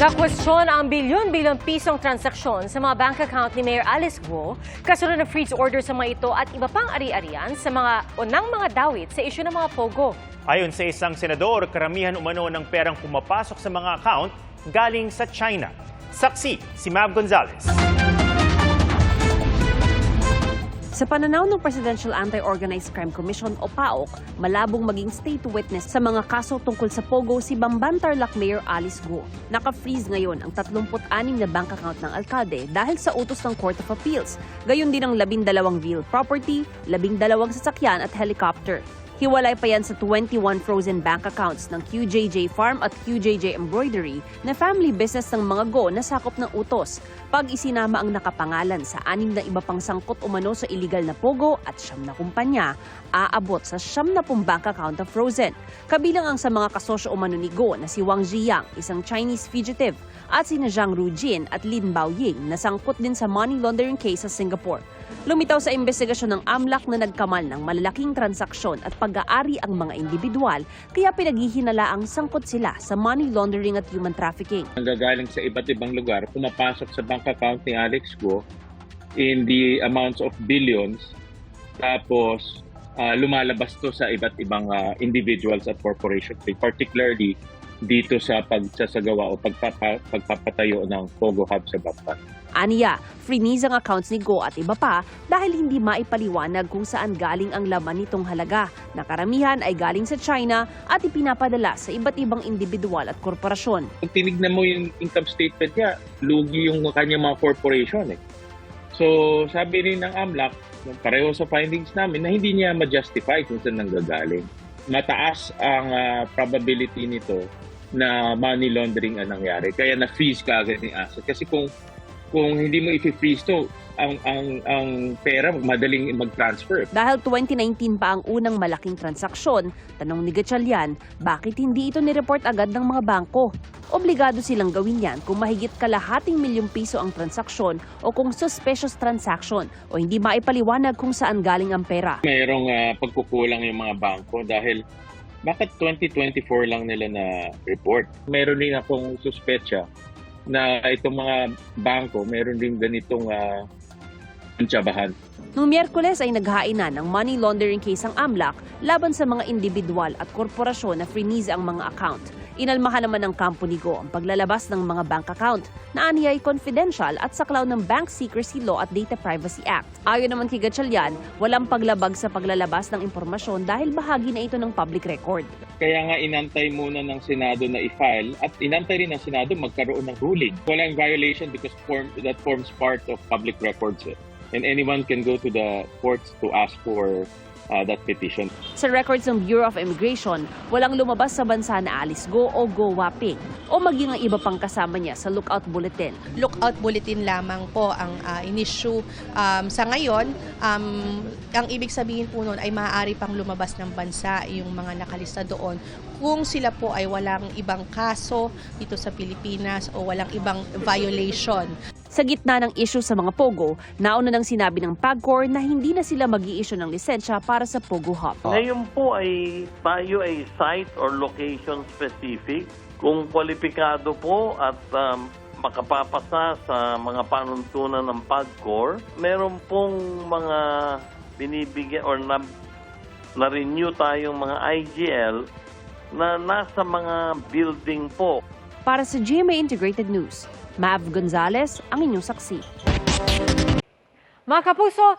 Nakwestiyon ang bilyon-bilyong pisong transaksyon sa mga bank account ni Mayor Alice Guo, kasunod ng freeze order sa mga ito at iba pang ari-arian sa mga unang mga dawit sa isyu ng mga pogo. Ayon sa isang senador, karamihan umano ng perang pumapasok sa mga account galing sa China. Saksi, si Mav Gonzalez. Sa pananaw ng Presidential Anti-Organized Crime Commission o PAOK, malabong maging state witness sa mga kaso tungkol sa Pogo si Bamban Tarlac Mayor Alice Guo. Naka-freeze ngayon ang 36 na bank account ng alkalde dahil sa utos ng Court of Appeals. Gayon din ang 12 real property, 12 sasakyan at helicopter. Hiwalay pa yan sa 21 frozen bank accounts ng QJJ Farm at QJJ Embroidery na family business ng mga go na sakop ng utos. Pag isinama ang nakapangalan sa anim na iba pang sangkot umano sa illegal na pogo at siyam na kumpanya, aabot sa siyam na pong bank account na frozen. Kabilang ang sa mga kasosyo umano ni Go na si Wang Ziyang, isang Chinese fugitive, at sina Zhang Rujin at Lin Baoying na sangkot din sa money laundering case sa Singapore. Lumitaw sa investigasyon ng AMLAC na nagkamal ng malalaking transaksyon at pag-aari ang mga individual, kaya pinaghihinalaang sangkot sila sa money laundering at human trafficking. nanggagaling sa iba't ibang lugar, pumapasok sa bank account ni Alex Go in the amounts of billions. Tapos, ah, lumalabas to sa iba't ibang ah, individuals at corporations, particularly dito sa pagsasagawa o pagpapa, pagpapatayo ng Pogo Hub sa Bamban. Aniya, freeze ang accounts ni Go at iba pa dahil hindi maipaliwanag kung saan galing ang laman nitong halaga na karamihan ay galing sa China at ipinapadala sa iba't ibang individual at korporasyon. Kung tinignan mo yung income statement niya, lugi yung kanyang mga corporation eh. So, sabi rin ng AMLAC, pareho sa findings namin, na hindi niya ma-justify kung saan nanggagaling. Mataas ang ah, probability nito na money laundering ang nangyari. Kaya na-freeze ka agad yung asset. Kasi kung kung hindi mo i-freeze to, ang, ang, ang pera madaling mag-transfer. Dahil 2019 pa ang unang malaking transaksyon, tanong ni Gatchalian, bakit hindi ito nireport agad ng mga bangko? Obligado silang gawin yan kung mahigit kalahating milyong piso ang transaksyon o kung suspicious transaction o hindi maipaliwanag kung saan galing ang pera. Mayroong ah, pagkukulang yung mga bangko dahil bakit 2024 lang nila na report? Meron din akong suspecha na itong mga bangko, meron din ganitong uh, tsabahan. Noong Miyerkules ay naghainan ng money laundering case ang AMLAC laban sa mga individual at korporasyon na freeze ang mga account. Inalmahan naman ng kampo ni Go ang paglalabas ng mga bank account na aniyay confidential at saklaw ng Bank Secrecy Law at Data Privacy Act. Ayon naman kay Gatchalian, walang paglabag sa paglalabas ng impormasyon dahil bahagi na ito ng public record. Kaya nga inantay muna ng Senado na i-file at inantay rin ng Senado magkaroon ng ruling. Walang violation because form, that forms part of public records. eh. And anyone can go to the courts to ask for uh, that petition. Sa records ng Bureau of Immigration, walang lumabas sa bansa na Alice Go o Go Waping o maging ang iba pang kasama niya sa lookout bulletin. lookout bulletin lamang po ang uh, in-issue um, sa ngayon. Um, ang ibig sabihin po noon ay maaari pang lumabas ng bansa yung mga nakalista doon kung sila po ay walang ibang kaso dito sa Pilipinas o walang ibang violation. Sa gitna ng issue sa mga Pogo, nauna nang sinabi ng PAGCOR na hindi na sila mag issue ng lisensya para sa Pogo Hub. Ngayon po ay tayo ay site or location specific. Kung kwalipikado po at um, makapapasa sa mga panuntunan ng PAGCOR, meron pong mga binibigyan or na, na-renew tayong mga IGL na nasa mga building po. Para sa GMA Integrated News, Mav Gonzalez, ang inyong saksi. Mga kapuso,